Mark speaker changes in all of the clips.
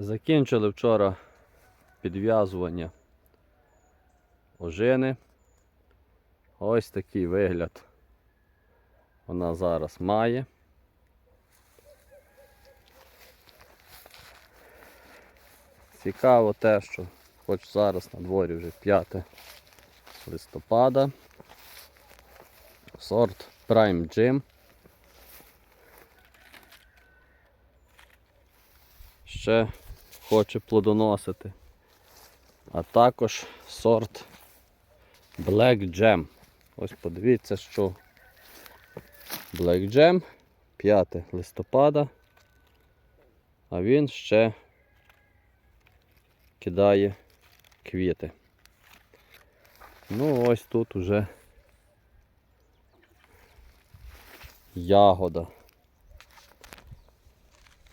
Speaker 1: Закінчили вчора підв'язування ожини. Ось такий вигляд вона зараз має. Цікаво те, що хоч зараз на дворі вже 5 листопада. Сорт Prime Gym. Ще хоче плодоносити. А також сорт Black Jam. Ось подивіться, що Black Jam 5 листопада. А він ще кидає квіти. Ну, ось тут уже ягода.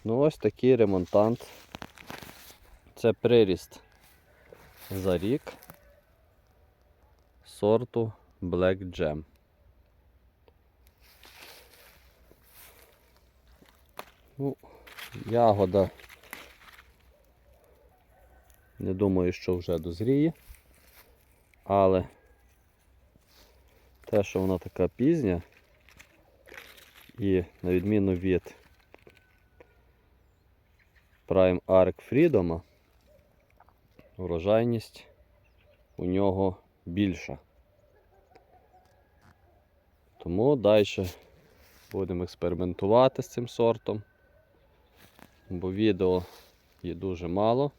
Speaker 1: Ну, ось такий ремонтант. Це приріст за рік сорту Black Jam. Ну, ягода. Не думаю, що вже дозріє. Але те, що вона така пізня, і на відміну від Prime Arc Freedom, врожайність у нього більша. Тому далі будемо експериментувати з цим сортом, бо відео є дуже мало.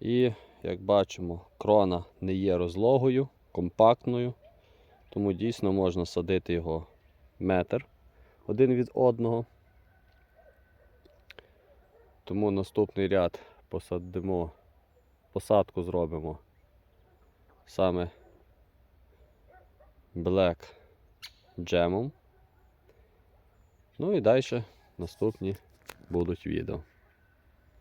Speaker 1: І, як бачимо, крона не є розлогою, компактною, тому дійсно можна садити його метр один від одного. Тому наступний ряд посадимо, посадку зробимо саме Black Джемом. Ну і далі наступні будуть відео.